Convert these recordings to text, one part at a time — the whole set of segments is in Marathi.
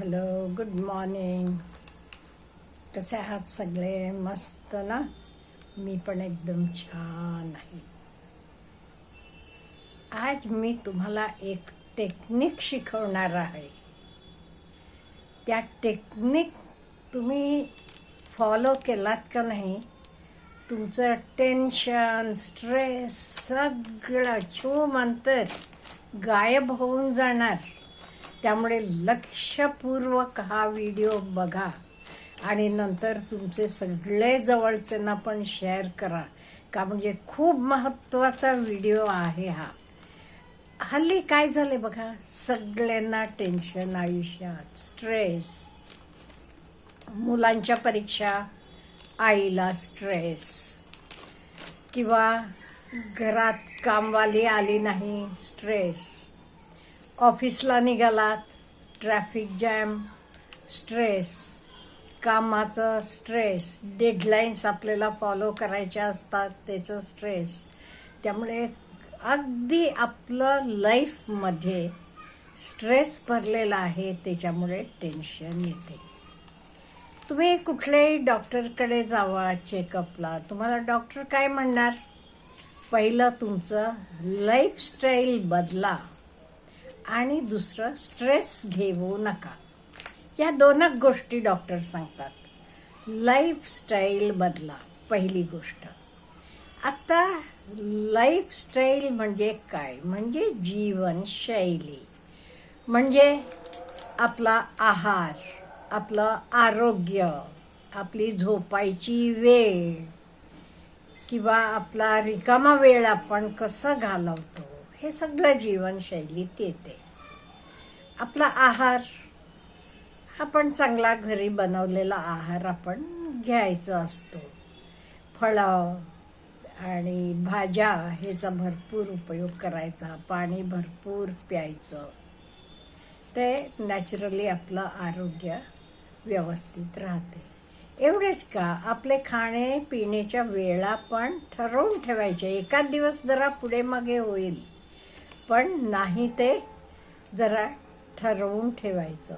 हॅलो गुड मॉर्निंग कसे आहात सगळे मस्त ना मी पण एकदम छान आहे आज मी तुम्हाला एक टेक्निक शिकवणार आहे त्या टेक्निक तुम्ही फॉलो केलात का नाही तुमचं टेन्शन स्ट्रेस सगळं छू अंतर गायब होऊन जाणार त्यामुळे लक्षपूर्वक हा व्हिडिओ बघा आणि नंतर तुमचे सगळे जवळच्यांना पण शेअर करा. का म्हणजे खूप महत्त्वाचा व्हिडिओ आहे हा. हल्ली काय झाले बघा सगळ्यांना टेन्शन आयुष्यात स्ट्रेस. मुलांच्या परीक्षा आईला स्ट्रेस. किंवा घरात कामवाली आली नाही स्ट्रेस. ऑफिसला निघालात. ट्रॅफिक जॅम स्ट्रेस कामाचं स्ट्रेस डेडलाईन्स आपल्याला फॉलो करायच्या असतात त्याचं स्ट्रेस. त्यामुळे अगदी आपलं लाईफमध्ये स्ट्रेस भरलेला आहे त्याच्यामुळे टेन्शन येते. तुम्ही कुठल्याही डॉक्टरकडे जावा चेकअपला. तुम्हाला डॉक्टर काय म्हणणार? पहिलं तुमचं लाईफस्टाईल बदला. आणि दुसरं स्ट्रेस घेऊ नका. या दोनच गोष्टी डॉक्टर सांगतात. लाईफस्टाईल बदला पहिली गोष्ट. आता लाईफस्टाईल म्हणजे काय? म्हणजे जीवनशैली. म्हणजे आपला आहार आपलं आरोग्य आपली झोपायची वेळ किंवा आपला रिकामा वेळ आपण कसं घालवतो? हे सगळं जीवनशैलीत येते. आपला आहार आपण चांगला घरी बनवलेला आहार आपण घ्यायचा असतो. फळं आणि भाज्या ह्याचा भरपूर उपयोग करायचा पाणी भरपूर प्यायचं. ते नॅचरली आपलं आरोग्य व्यवस्थित राहते. एवढेच का आपले खाणे पिण्याच्या वेळा पण ठरवून ठेवायचे. एकाच दिवस जरा पुढे मागे होईल. पण नाही ते जरा ठरवून ठेवायचं.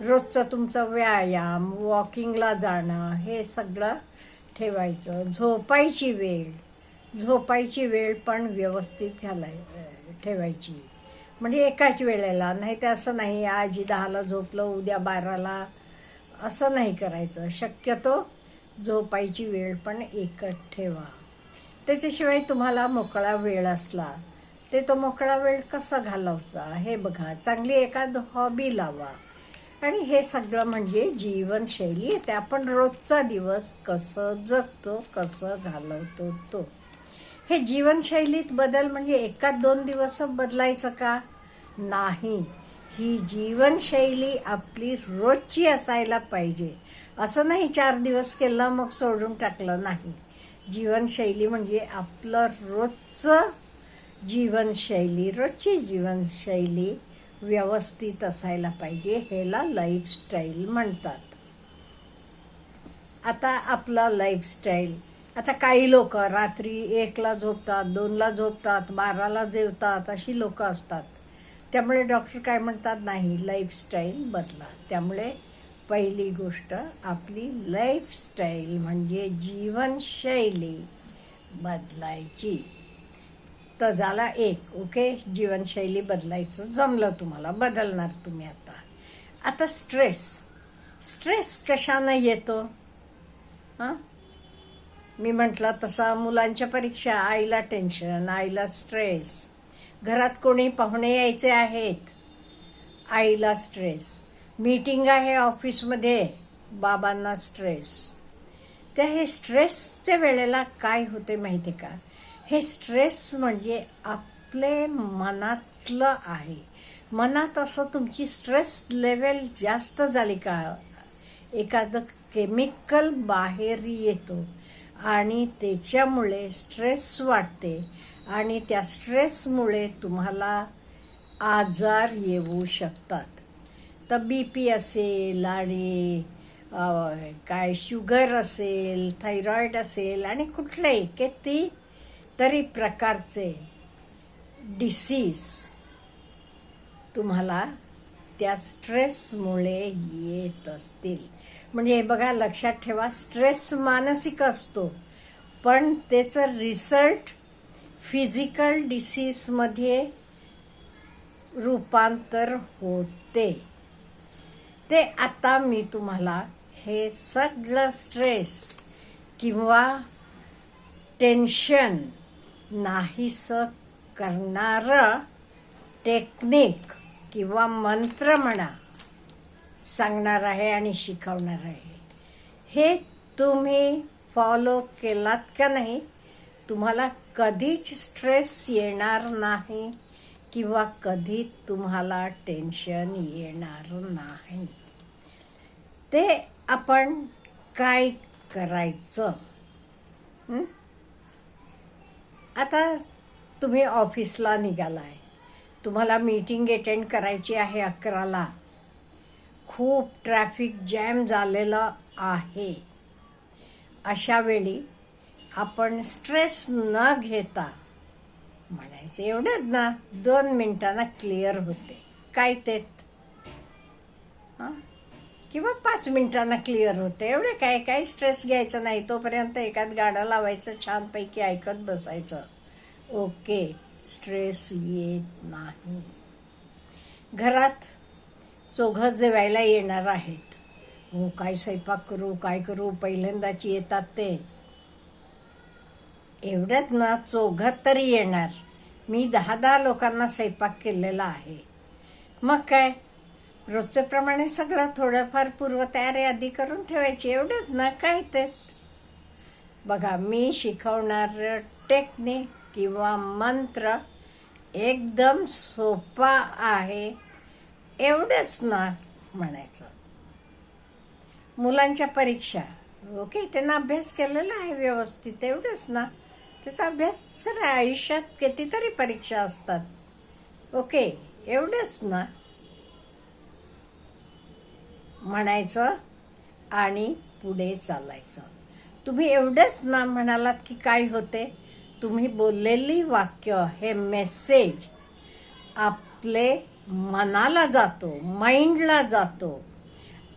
रोजचं तुमचं व्यायाम वॉकिंगला जाणं हे सगळं ठेवायचं. झोपायची वेळ झोपायची वेळ पण व्यवस्थित घालाय ठेवायची. म्हणजे एकाच वेळेला नाही तर असं नाही आजी दहाला झोपलं उद्या बाराला असं नाही करायचं. शक्यतो झोपायची वेळ पण एकच ठेवा. त्याच्याशिवाय तुम्हाला मोकळा वेळ असला ते तो मोकळा वेळ कसा घालवता? हे बघा चांगली एखाद हॉबी लावा. आणि हे सगळं म्हणजे जीवनशैली येते आपण रोजचा दिवस कसं जगतो कसं घालवतो तो. हे जीवनशैलीत बदल म्हणजे एकाच दोन दिवस बदलायचं का? नाही. ही जीवनशैली आपली रोजची असायला पाहिजे. असं नाही चार दिवस केलं मग सोडून टाकलं नाही. जीवनशैली म्हणजे आपलं रोजचं जीवनशैली रोजची जीवनशैली व्यवस्थित असायला पाहिजे ह्याला लाईफस्टाईल म्हणतात. आता आपला लाईफस्टाईल आता काही लोक रात्री एकला झोपतात दोनला झोपतात बाराला जेवतात अशी लोक असतात. त्यामुळे डॉक्टर काय म्हणतात? नाही लाईफस्टाईल बदला. त्यामुळे पहिली गोष्ट आपली लाईफस्टाईल म्हणजे जीवनशैली बदलायची. तर झाला एक ओके? जीवनशैली बदलायचं. जमलं तुम्हाला. बदलणार तुम्ही आता. आता स्ट्रेस स्ट्रेस कशानं येतो? हां? मी म्हटलं तसा मुलांच्या परीक्षा आईला टेन्शन आईला स्ट्रेस घरात कोणी पाहुणे यायचे आहेत? आईला स्ट्रेस मीटिंग आहे ऑफिसमध्ये बाबांना स्ट्रेस त्या हे स्ट्रेसच्या वेळेला काय होते माहिती का? हे स्ट्रेस म्हणजे आपले मनातलं आहे. मनात असं तुमची स्ट्रेस लेवल जास्त झाली का? एखादं केमिकल बाहेर येतो आणि त्याच्यामुळे स्ट्रेस वाटते आणि त्या स्ट्रेसमुळे तुम्हाला आजार येऊ शकतात. तर बी पी असेल आणि काय शुगर असेल थायरॉईड असेल आणि कुठलेही ती तरी प्रकारचे डिसीज तुम्हाला त्या स्ट्रेसमुळे येत असतील. म्हणजे हे बघा लक्षात ठेवा स्ट्रेस मानसिक असतो. पण त्याचं रिझल्ट फिजिकल डिसीजमध्ये रूपांतर होते. ते आता मी तुम्हाला हे सगळं स्ट्रेस किंवा टेन्शन नाहीसं करणारं टेक्निक किंवा मंत्र म्हणा सांगणार आहे आणि शिकवणार आहे. हे तुम्ही फॉलो केलात का नाही? तुम्हाला कधीच स्ट्रेस येणार नाही किंवा कधी तुम्हाला टेन्शन येणार नाही. ते आपण काय करायचं. आता तुम्ही ऑफिसला निघालाय. तुम्हाला मीटिंग अटेंड करायची आहे अकराला. खूप ट्रॅफिक जॅम झालेलं आहे. अशा वेळी आपण स्ट्रेस न घेता म्हणायचं एवढंच ना दोन मिनिटांना क्लिअर होते. काय ते? हां? किंवा पाच मिनिटांना क्लिअर होते. एवढे काय काही स्ट्रेस घ्यायचा नाही. तोपर्यंत एकात गाडं लावायचं छानपैकी ऐकत बसायचं. ओके स्ट्रेस येत नाही. घरात चौघं जेवायला येणार आहेत. हो काय स्वयंपाक करू काय करू पहिल्यांदाची येतात ते. एवढ्यात ना चौघात तरी येणार. मी दहा दहा लोकांना स्वयंपाक केलेला आहे. मग काय? रोजच्याप्रमाणे सगळं थोडंफार पूर्वतयारी आधी करून ठेवायची एवढंच ना काय ते. बघा मी शिकवणार टेक्निक किंवा मंत्र एकदम सोपा आहे एवढंच ना म्हणायचं. मुलांच्या परीक्षा ओके त्यांना अभ्यास केलेला आहे व्यवस्थित एवढंच ना. त्याचा अभ्यास सर आयुष्यात कितीतरी परीक्षा असतात. ओके एवढंच ना. म्हणायचं आणि पुढे चालायचं. तुम्ही एवढंच ना म्हणालात की काय होते? तुम्ही बोललेली वाक्य हे मेसेज आपले मनाला जातो माइंडला जातो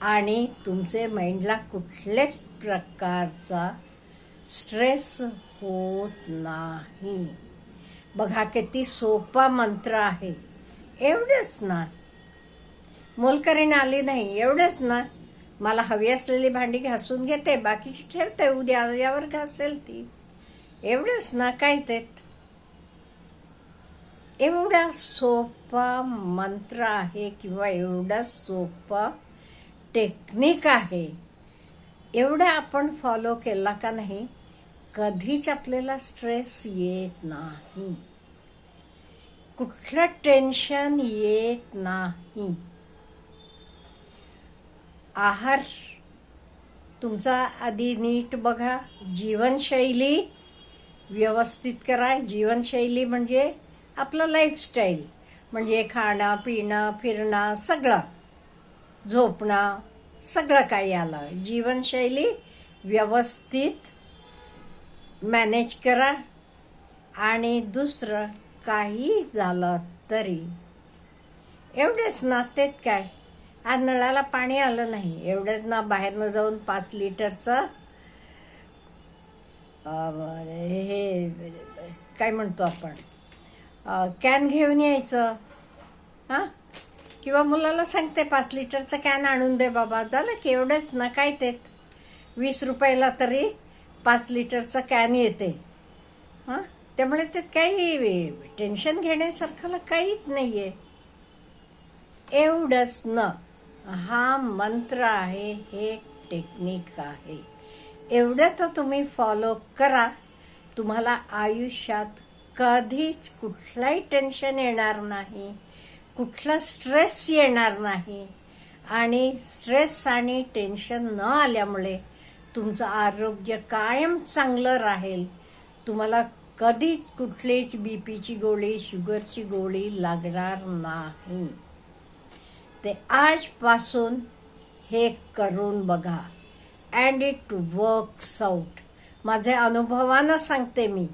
आणि तुमचे माइंडला कुठल्याच प्रकारचा स्ट्रेस होत नाही. बघा किती सोपा मंत्र आहे. एवढंच ना. मोलकरीण आली नाही. एवढंच ना. मला हवी असलेली भांडी घासून घेते. बाकीची ठेवते. उद्या यावर घासेल ती. एवढंच ना. काय ते? एवढा सोपा मंत्र आहे किंवा एवढा सोपा टेक्निक आहे. एवढा आपण फॉलो केला का नाही कधीच आपल्याला स्ट्रेस येत नाही. कुठलं टेन्शन येत नाही. आहार. तुमचा आधी नीट बघा. जीवनशैली व्यवस्थित करा. जीवनशैली म्हणजे आपलं लाईफस्टाईल म्हणजे खाणं पिणं फिरणं सगळं. झोपणं सगळं काही आलं. जीवनशैली व्यवस्थित मॅनेज करा. आणि दुसरं काही झालं तरी. एवढेच ना तेच काय? आज नळाला पाणी आलं नाही. एवढंच ना बाहेरनं जाऊन पाच लिटरचं हे काय म्हणतो आपण? कॅन घेऊन यायचं. हां? किंवा मुलाला सांगते पाच लिटरचं कॅन आणून दे बाबा. झालं की एवढंच ना काय ते? वीस रुपयाला तरी पाच लिटरचं कॅन येते. हां? त्यामुळे त्यात काही टेन्शन घेण्यासारखं काहीच नाही आहे एवढंच न. हा मंत्र आहे हे टेक्निक आहे. एवढं तर तुम्ही फॉलो करा. तुम्हाला आयुष्यात कधीच कुठलाही टेन्शन येणार नाही कुठला स्ट्रेस येणार नाही आणि स्ट्रेस आणि टेन्शन न आल्यामुळे तुमचं आरोग्य कायम चांगलं राहील. तुम्हाला कधीच कुठलीच बी पीची गोळी शुगरची गोळी लागणार नाही. ते आजपासून हे करून बघा. अँड इट वर्क्स आउट माझे अनुभवानं सांगते मी.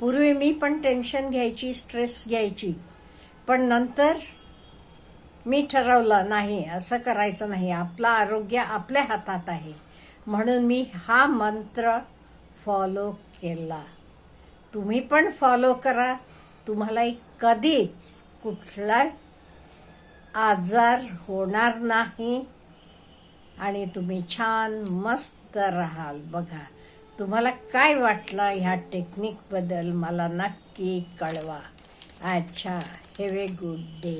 पूर्वी मी पण टेन्शन घ्यायची स्ट्रेस घ्यायची. पण नंतर मी ठरवलं नाही असं करायचं नाही. आपलं आरोग्य आपल्या हातात आहे. म्हणून मी हा मंत्र फॉलो केला. तुम्ही पण फॉलो करा. तुम्हाला कधीच कुठला आजार होणार नाही आणि तुम्ही छान मस्त राहाल. बघा तुम्हाला काय वाटलं ह्या टेक्निकबद्दल मला नक्की कळवा. अच्छा हॅव ए गुड डे